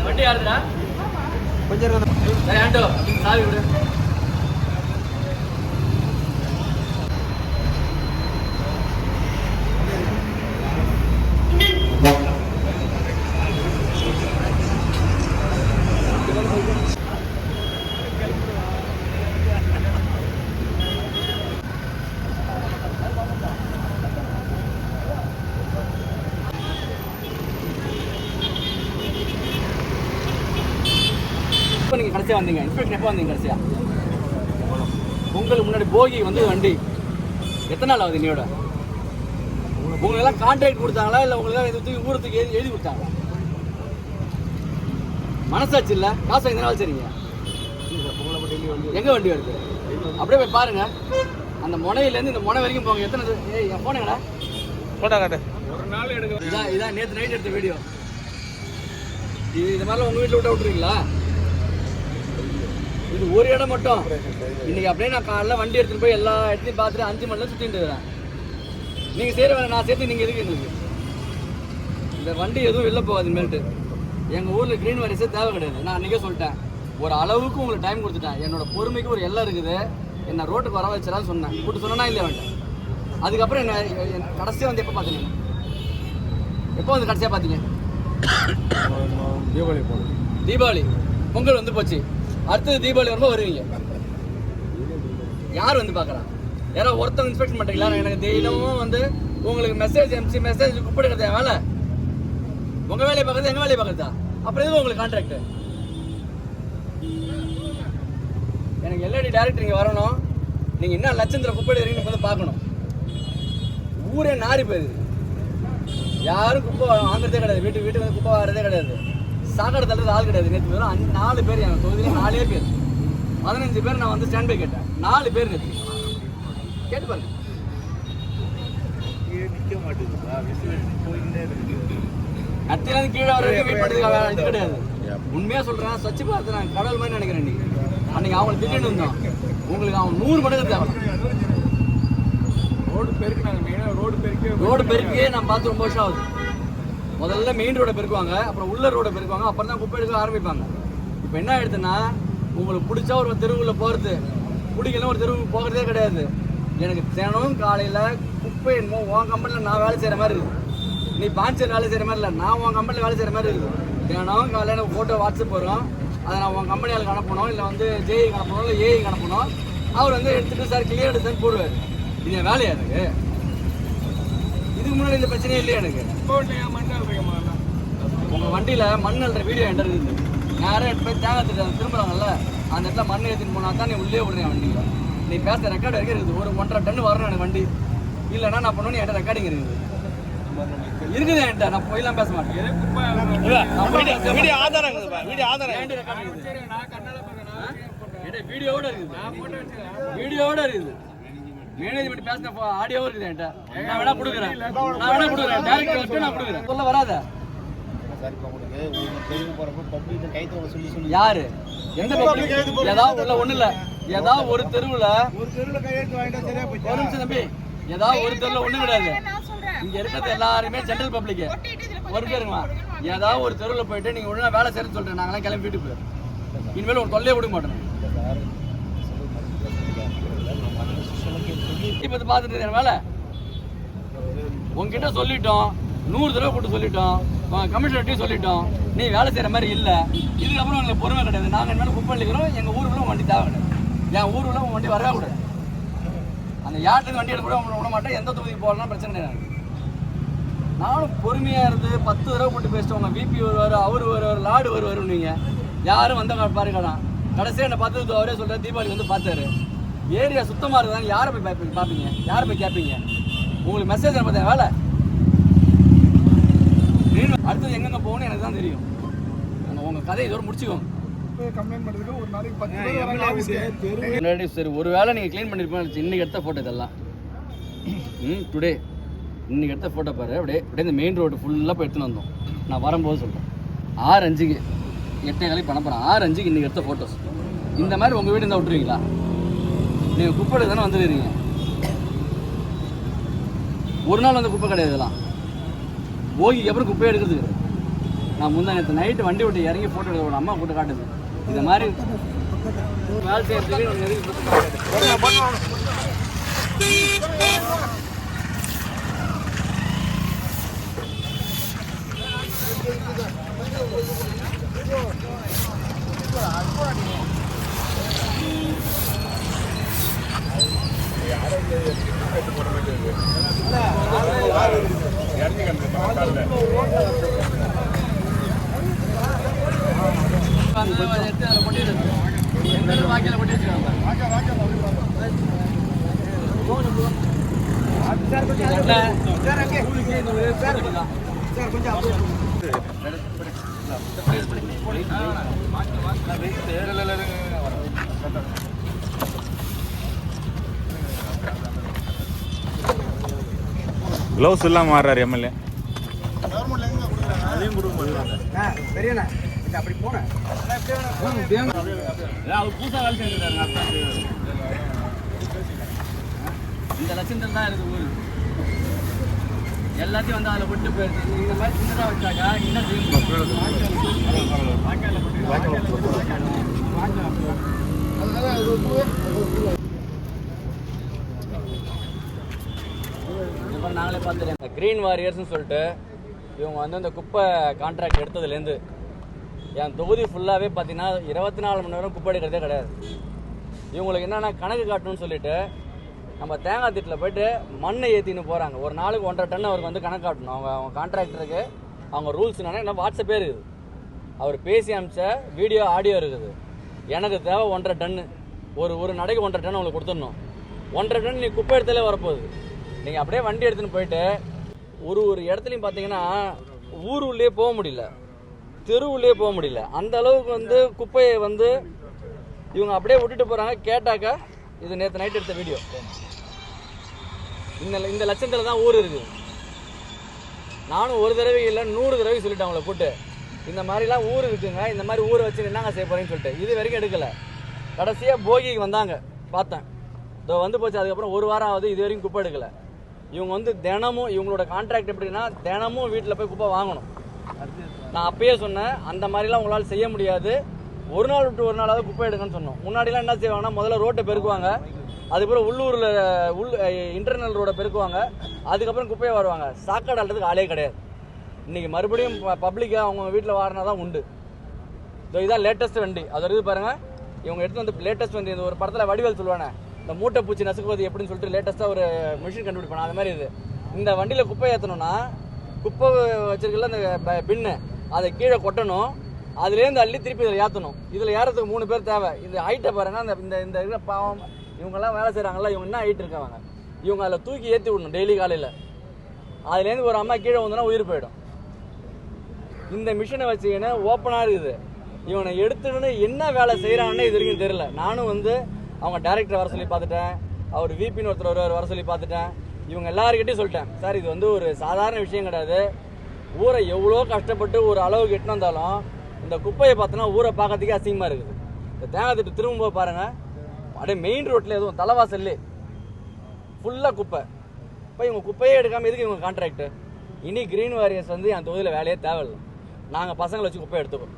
வண்டி யாருடா கொஞ்சம் சாவி விடு கடைசியாக வந்தீங்க. இன்ஸ்பெக்ஷன் எப்போ வந்தீங்க கடைசியாக உங்களுக்கு முன்னாடி போகி வந்து வண்டி. எத்தனை நாள் ஆகுது இன்னையோட? உங்களுக்கு எல்லாம் கான்ட்ராக்ட் கொடுத்தாங்களா? இல்லை உங்களுக்கு இது தூக்கி ஊரத்துக்கு எழுதி எழுதி கொடுத்தாங்களா? மனசாச்சு இல்லை? காசு எந்த நாள் சரிங்க எங்கே வண்டி வருது? அப்படியே போய் பாருங்க. அந்த முனையிலேருந்து இந்த முனை வரைக்கும் போங்க. எத்தனை ஏய் என் போனேங்கடா போட்டா காட்டு. இதான் இதான் நேற்று நைட் எடுத்த வீடியோ இது இது மாதிரிலாம் உங்கள் வீட்டில் விட்டு விட்ருவீங்களா இது ஒரு இடம் மட்டும். இன்னைக்கு அப்படியே நான் காலைல வண்டி எடுத்துட்டு போய் எல்லா இடத்தையும் பார்த்துட்டு அஞ்சு மணில சுற்றிட்டு இருக்கிறேன் நீங்கள் செய்கிற வேலை நான் சேர்த்து நீங்கள் எதுக்கு எங்களுக்கு? இந்த வண்டி எதுவும் வெளில போகாது இனிமேல்ட்டு எங்கள் ஊரில் க்ரீன் வாரிஸே தேவை கிடையாது. நான் அன்றைக்கே சொல்லிட்டேன். ஒரு அளவுக்கு உங்களுக்கு டைம் கொடுத்துட்டேன். என்னோட பொறுமைக்கு ஒரு எல்லை இருக்குது. என்ன ரோட்டுக்கு வர வச்சிடான்னு சொன்னேன். கூட்டு சொன்னா இல்லையா வேண்டாம் அதுக்கப்புறம் என்ன என்ன- கடைசியா வந்து எப்போ பார்த்தீங்க? எப்போ வந்து கடைசியாக பார்த்தீங்க? தீபாவளி தீபாவளி. பொங்கல் வந்து போச்சு. அடுத்தது தீபாவளி வரும்போது வருவீங்க. யார் வந்து பார்க்குறா? யாரோ ஒருத்தவங்க இன்ஸ்பெக்ஷன் பண்ணுறீங்களா எனக்கு தினமும் வந்து உங்களுக்கு மெசேஜ் அனுப்பிச்சு மெசேஜ் கூப்பிடுறது என் வேலை உங்கள் வேலையை பார்க்குறது எங்கள் வேலையை பார்க்குறதா? அப்புறம் எதுவும் உங்களுக்கு கான்ட்ராக்ட் எனக்கு எல்ஐடி டேரக்டர் இங்கே வரணும். நீங்கள் என்ன லட்சந்திர குப்பை வந்து பார்க்கணும். ஊரே நாரி போயிடுது. யாரும் குப்பை வாங்குறதே கிடையாது. வீட்டு வீட்டுக்கு வந்து குப்பை வாங்குறதே கிடையாது. சாக்கடை தள்ளுறது ஆள் கிடையாது. நேற்று வெறும் நாலு பேர் என் தொகுதியில் நாலே பேர். பதினஞ்சு பேர் நான் வந்து ஸ்டாண்ட் பை கேட்டேன். நாலு பேர் நேற்று கேட்டு பாருங்க. நிற்க மாட்டேங்குதா போயிட்டே இருக்கு. கத்தியிலேருந்து கீழே வர வரைக்கும் வெயிட் பண்ணுறதுக்கு வேலை இது கிடையாது. உண்மையாக சொல்கிறேன் சச்சி பார்த்து நான் கடவுள் மாதிரி நினைக்கிறேன் நீ அன்னைக்கு அவங்களை இருந்தோம். உங்களுக்கு அவன் நூறு மடங்கு தேவை. ரோடு பெருக்கு நாங்கள் மெயினாக ரோடு பெருக்கு ரோடு பெருக்கே நான் பார்த்து ரொம்ப வருஷம் ஆகுது. முதல்ல மெயின் ரோடை பெருக்குவாங்க அப்புறம் உள்ள ரோடை பெருக்குவாங்க அப்புறம் தான் குப்பை எடுக்க ஆரம்பிப்பாங்க. இப்போ என்ன ஆயிடுதுன்னா உங்களுக்கு பிடிச்சா ஒரு தெருவில் போகிறது பிடிக்கல ஒரு தெருவுக்கு போகிறதே கிடையாது. எனக்கு தினமும் காலையில் குப்பை என்னமோ உன் கம்பெனியில் நான் வேலை செய்கிற மாதிரி இருக்குது நீ பாஞ்சர் வேலை செய்கிற மாதிரி இல்லை நான் உன் கம்பெனியில் வேலை செய்கிற மாதிரி இருக்குது தினமும் காலையில் எனக்கு ஃபோட்டோ வாட்ஸ்அப் வரும். அதை நான் உன் கம்பெனியால் அனுப்பணும் இல்லை வந்து ஜேஇ அனுப்பணும் இல்லை ஏஐ அனுப்பணும். அவர் வந்து எடுத்துகிட்டு சார் கிளியர் எடுத்து போடுவார். இது என் வேலையா எனக்கு? இதுக்கு முன்னாடி இந்த பிரச்சனையே இல்லையா எனக்கு? மண்ணால் இருக்கமா உங்க வண்டியில மண் அள்ளுற வீடியோ என்கிட்ட இருக்குது. நேரம் எடுத்து போய் தேங்காய் திட்டம் திரும்புறாங்கல்ல அந்த இடத்துல மண் ஏற்றின்னு போனா தான் நீ உள்ளே விடுறேன் வண்டியில. நீ பேசுற ரெக்கார்டு வரைக்கும் இருக்குது. ஒரு ஒன்றரை டன் வரணும் எனக்கு வண்டி. இல்லைன்னா நான் பண்ணணும் என்கிட்ட ரெக்கார்டிங் இருக்குது. இருக்குது என்கிட்ட. நான் போயெல்லாம் பேச மாட்டேன். பேச வீடியோ ஆதாரம் வீடியோ ஆதாரம் ரெக்கார்டு இருக்குது. வீடியோவோட இருக்குது? வீடியோவோட இருக்குது. மேனேஜ்மெண்ட் பேசின ஆடியோவும் இருக்குது என்கிட்ட. நான் வேணா கொடுக்குறேன். நான் வேணா கொடுக்குறேன். டேரக்ட் வச்சு நான் கொடுக்குறேன். சொல்ல வராத. சார் இப்போ உங்களுக்கு ஒரு தெருவு போகிறப்போ பப்ளிக் கைத்தோட சொல்லி சொல்லி யாரு? எந்த பப்ளிக் ஏதாவது உள்ள ஒண்ணு இல்ல. ஏதாவது ஒரு தெருவுல ஒரு தெருவில் கையெழுத்து வாங்கிட்டா சரியா போச்சு. ஒரு நிமிஷம் தம்பி. ஏதாவது ஒரு தெருவுல ஒண்ணு கிடையாது. இங்க இருக்கிறது எல்லாருமே ஜென்ரல் பப்ளிக் ஒரு பேருமா ஏதாவது ஒரு தெருவுல போயிட்டு நீங்க ஒழுங்கா வேலை செய்யறேன்னு சொல்றேன். நாங்களாம் கிளம்பி வீட்டுக்கு போயிடும் இனிமேல் ஒரு தொல்லையே விட மாட்டோம். இப்ப பார்த்துட்டு வேலை. உங்ககிட்ட சொல்லிட்டோம். நூறு தடவை கூட்டு சொல்லிட்டோம். கமிஷனர்ட்டையும் சொல்லிட்டோம். நீ வேலை செய்கிற மாதிரி இல்லை. இதுக்கப்புறம் உங்களுக்கு பொறுமை கிடையாது. நாங்கள் என்ன குப்பை அள்ளிக்கிறோம் எங்கள் ஊருக்குள்ள வண்டி தேவை என் ஊருக்குள்ள உன் வண்டி வரவே கூடாது. அந்த யாருக்கு வண்டி எடுக்க கூட விட மாட்டேன் எந்த தொகுதிக்கு போகலாம் பிரச்சனை கிடையாது. எனக்கு. நானும் பொறுமையாக இருந்து பத்து தடவை போட்டு பேசிட்டோம் பிபி விபி வருவார் அவர் வருவார் லாடு வருவார் நீங்கள் யாரும் வந்த பாருங்கலாம் கடைசியாக என்ன பார்த்து அவரே சொல்கிறார் தீபாவளி வந்து பார்த்தாரு. ஏரியா சுத்தமாக இருக்குதான்னு யாரை போய் பார்ப்பீங்க பார்ப்பீங்க யாரை போய் கேட்பீங்க உங்களுக்கு மெசேஜ் பார்த்தேன் வேலை? அடுத்தது எங்கெங்க போகணும்னு எனக்கு தான் தெரியும். உங்க- உங்க கதையை இதோட முடிச்சுக்கோங்க. சரி ஒரு வேளை நீங்கள் க்ளீன் பண்ணியிருப்பேன் இன்னைக்கு எடுத்த ஃபோட்டோ இதெல்லாம். ம் டுடே இன்னைக்கு எடுத்த ஃபோட்டோ பாரு அப்படியே அப்படியே இந்த மெயின் ரோடு ஃபுல்லாக போய் எடுத்துன்னு வந்தோம். நான் வரும்போது சொல்கிறேன் ஆறு அஞ்சுக்கு எட்டே காலைக்கு பண்ண போகிறேன் ஆறு அஞ்சுக்கு இன்னைக்கு எடுத்த ஃபோட்டோஸ் இந்த மாதிரி உங்கள் வீடு இருந்தால் விட்டுருவீங்களா? நீங்கள் குப்பை தானே வந்துருக்கீங்க ஒரு நாள் வந்து குப்பை கிடையாது இதெல்லாம். போகிக்கு அப்புறம் குப்பையை எடுக்கிறது? நான் முந்தா நேற்று நைட்டு வண்டி விட்டு இறங்கி ஃபோட்டோ எடுக்க அம்மா போட்டு காட்டுது. இந்த மாதிரி வேலை செய்யறதுக்கு ஒரு நெருங்கி சுத்தமாக காட்டுது. அந்த எடுத்து அதில் வச்சுருக்காங்க க்ளவுஸ் இல்லாமல் மாறுறாரு எம்எல்ஏ அப்படி போனேன் அவர் புதுசாக இந்த லட்சத்தில் தான் இருக்குது ஊர். எல்லாத்தையும் வந்து அதில் விட்டு போயிடுது இந்த மாதிரி சின்னதாக வச்சாக்கா என்ன இப்போ நாங்களே பார்த்துருக்கோம் இந்த க்ரீன் வாரியர்ஸ்னு சொல்லிட்டு இவங்க வந்து இந்த குப்பை கான்ட்ராக்ட் எடுத்ததுலேருந்து என் தொகுதி ஃபுல்லாகவே பார்த்தீங்கன்னா இருபத்தி நாலு மணி நேரம் குப்பை எடுக்கிறதே கிடையாது. இவங்களுக்கு என்னென்னா கணக்கு காட்டணும்னு சொல்லிட்டு நம்ம தேங்காய் திட்டில் போயிட்டு மண்ணை ஏற்றின்னு போகிறாங்க ஒரு நாளுக்கு ஒன்றரை டன் அவருக்கு வந்து கணக்கு காட்டணும். அவங்க அவங்க கான்ட்ராக்டருக்கு அவங்க ரூல்ஸ் என்ன வாட்ஸ்அப்பே இருக்குது. அவர் பேசி அமிச்ச வீடியோ ஆடியோ இருக்குது. எனக்கு தேவை ஒன்றரை டன்னு ஒரு ஒரு நடைக்கு ஒன்றரை டன் அவங்களுக்கு கொடுத்துடணும். ஒன்றரை டன் நீ குப்பை எடுத்தாலே வரப்போகுது. நீங்கள் அப்படியே வண்டி எடுத்துன்னு போயிட்டு ஒரு ஒரு இடத்துலையும் பார்த்தீங்கன்னா ஊர் உள்ளே போக முடியல. தெருவுள்ளே போக முடியல. அந்த அளவுக்கு வந்து குப்பையை வந்து இவங்க அப்படியே விட்டுட்டு போகிறாங்க கேட்டாக்கா இது நேற்று நைட் எடுத்த வீடியோ இந்த இந்த லட்சத்தில் தான் ஊர் இருக்குது நானும் ஒரு தடவை இல்லை நூறு தடவை சொல்லிட்டேன் அவங்கள கூட்டு இந்த மாதிரிலாம் ஊர் இருக்குங்க. இந்த மாதிரி ஊரை வச்சு என்னங்க செய்ய போகிறேன்னு சொல்லிட்டு. இது வரைக்கும் எடுக்கலை. கடைசியாக போகிக்கு வந்தாங்க. பார்த்தேன். இதோ வந்து போச்சு. அதுக்கப்புறம் ஒரு வாரம் ஆகுது. இது வரைக்கும் குப்பை எடுக்கலை. இவங்க வந்து தினமும் இவங்களோட கான்ட்ராக்ட் எப்படின்னா தினமும் வீட்டில் போய் குப்பை வாங்கணும். நான் அப்பயே சொன்னேன் அந்த மாதிரிலாம் உங்களால் செய்ய முடியாது. ஒரு நாள் விட்டு ஒரு நாளாவது குப்பை எடுங்கன்னு சொன்னோம். முன்னாடிலாம் என்ன செய்வாங்கன்னா முதல்ல ரோட்டை பெருக்குவாங்க. அதுக்கப்புறம் உள்ளூரில் உள் இன்டர்னல் ரோடை பெருக்குவாங்க. அதுக்கப்புறம் குப்பையை வருவாங்க. சாக்காடு அல்லதுக்கு ஆளே கிடையாது. இன்றைக்கி மறுபடியும் பப்ளிக்காக அவங்க வீட்டில் வாரினா தான் உண்டு. ஸோ இதான் லேட்டஸ்ட் வண்டி. அது இருக்குது பாருங்கள் இவங்க எடுத்து வந்து லேட்டஸ்ட் வண்டி இந்த ஒரு படத்தில் வடிவேல் சொல்லுவானே இந்த மூட்டை பூச்சி நசுக்குவது எப்படின்னு சொல்லிட்டு லேட்டஸ்ட்டாக ஒரு மிஷின் கண்டுபிடிப்பான. அது மாதிரி இது. இந்த வண்டியில் குப்பை ஏற்றணும்னா குப்பை வச்சிருக்கல அந்த பின்னு அதை கீழே கொட்டணும். அதுலேருந்து அள்ளி திருப்பி இதில் ஏற்றணும் இதில் ஏறத்துக்கு மூணு பேர் தேவை. இந்த ஹைட்டை பாருங்க அந்த இந்த இந்த இருக்கிற பாவம் இவங்கெல்லாம் வேலை செய்கிறாங்களா இவங்க என்ன ஹைட் இருக்காங்க? இவங்க அதில் தூக்கி ஏற்றி விடணும் டெய்லி காலையில். அதுலேருந்து ஒரு அம்மா கீழே வந்தோன்னா உயிர் போயிடும். இந்த மிஷினை வச்சுக்கின்னு ஓப்பனாக இருக்குது. இவனை எடுத்துன்னு என்ன வேலை செய்கிறான்னு இது வரைக்கும் தெரியல. நானும் வந்து அவங்க டேரக்டர் வர சொல்லி பார்த்துட்டேன். அவர் விபின்னு ஒருத்தர் ஒருவர் வர சொல்லி பார்த்துட்டேன். இவங்க எல்லாருக்கிட்டையும் சொல்லிட்டேன். சார் இது வந்து ஒரு சாதாரண விஷயம் கிடையாது. ஊரை எவ்வளோ கஷ்டப்பட்டு ஒரு அளவுக்கு எட்டுன்னு வந்தாலும் இந்த குப்பையை பார்த்தோன்னா ஊரை பார்க்கறதுக்கே அசிங்கமாக இருக்குது. இந்த தேங்காய் திட்டு திரும்பும்போது பாருங்கள் அப்படியே மெயின் ரோட்டில் எதுவும் தலைவாசல்லே ஃபுல்லாக குப்பை. இப்போ இவங்க குப்பையே எடுக்காமல் எதுக்கு இவங்க கான்ட்ராக்டு இனி கிரீன் வாரியர்ஸ் வந்து என் தொகுதியில் வேலையே தேவையில்லை. நாங்கள் பசங்களை வச்சு குப்பை எடுத்துக்கோம்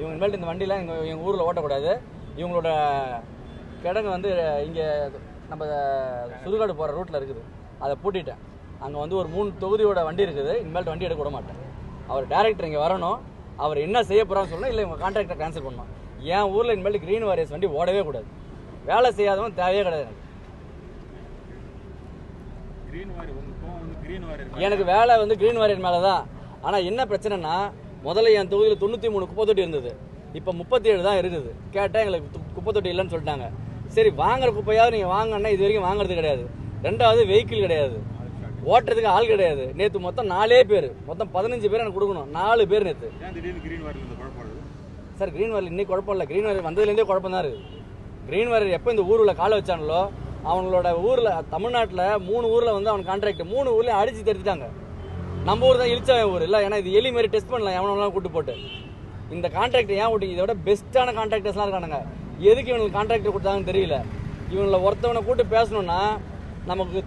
இவங்க மேலே இந்த வண்டியில் எங்கள் எங்கள் ஊரில் ஓட்டக்கூடாது. இவங்களோட கிடங்கு வந்து இங்கே நம்ம சுடுகாடு போகிற ரூட்டில் இருக்குது. அதை பூட்டிட்டேன். அங்கே வந்து ஒரு மூணு தொகுதியோட வண்டி இருக்குது. இனிமேல் வண்டி எடுக்க விட மாட்டேன். அவர் டேரக்டர் இங்கே வரணும். அவர் என்ன செய்ய போகிறான்னு சொல்லணும். இல்லை இவங்க கான்ட்ராக்டை கேன்சல் பண்ணணும். என் ஊரில் இனிமேல் கிரீன் வாரியர்ஸ் வண்டி ஓடவே கூடாது. வேலை செய்யாதவன் தேவையே கிடையாது எனக்கு. வேலை வந்து கிரீன் வாரியர் மேலே. தான் ஆனால் என்ன பிரச்சனைனா முதல்ல என் தொகுதியில் தொண்ணூற்றி மூணு குப்பை தொட்டி இருந்தது. இப்போ முப்பத்தி ஏழு தான் இருக்குது. கேட்டால் எங்களுக்கு குப்பை தொட்டி இல்லைன்னு சொல்லிட்டாங்க. சரி வாங்குற குப்பையாவது நீங்கள் வாங்கன்னா இது வரைக்கும் வாங்குறது கிடையாது. ரெண்டாவது வெஹிக்கிள் கிடையாது. ஓட்டுறதுக்கு ஆள் கிடையாது. நேற்று மொத்தம் நாலே பேர். மொத்தம் பதினஞ்சு பேர் எனக்கு கொடுக்கணும். நாலு பேர் நேற்று சார் க்ரீன் வேலி இன்னைக்கு குழப்பம் இல்லை. க்ரீன் வேலி வந்ததுலேருந்தே குழப்பம் தான் இருக்குது க்ரீன் வேலி எப்போ இந்த ஊரில் காலை வச்சாங்களோ அவங்களோட ஊரில் தமிழ்நாட்டில் மூணு ஊரில் வந்து அவன் கான்ட்ராக்ட் மூணு ஊர்லேயும் அடிச்சு தெரிஞ்சிட்டாங்க. நம்ம ஊர் தான் இழிச்சவன் ஊர். இல்லை ஏன்னா இது எலி மாதிரி டெஸ்ட் பண்ணலாம் எவனெல்லாம் கூட்டு போட்டு. இந்த கான்ட்ராக்ட் ஏன் விட்டு இதோட பெஸ்ட்டான கான்ட்ராக்டர்ஸ்லாம் இருக்கானுங்க. எதுக்கு இவனுக்கு கான்ட்ராக்டர் கொடுத்தாங்கன்னு தெரியல. இவனில் ஒருத்தவனை கூட்டு பேசணும்னா நமக்கு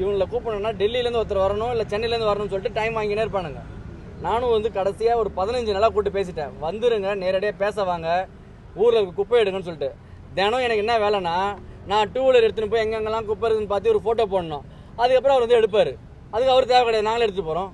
இவங்களை கூப்பிடணும்னா டெல்லியிலேருந்து ஒருத்தர் வரணும் இல்லை சென்னையிலேருந்து வரணும்னு சொல்லிட்டு டைம் வாங்கினே இருப்பானுங்க. நானும் வந்து கடைசியாக ஒரு பதினஞ்சு நாளாக கூப்பிட்டு பேசிட்டேன். வந்துருங்க நேரடியாக பேச வாங்க ஊரில் இருக்க குப்பை எடுங்கன்னு சொல்லிட்டு. தினம் எனக்கு என்ன வேலைன்னா நான் டூ வீலர் எடுத்துன்னு போய் எங்கெங்கெல்லாம் குப்பை இருக்குதுன்னு பார்த்து ஒரு ஃபோட்டோ போடணும். அதுக்கப்புறம் அவர் வந்து எடுப்பார். அதுக்கு அவர் தேவை கிடையாது நாங்களே எடுத்துகிட்டு போகிறோம்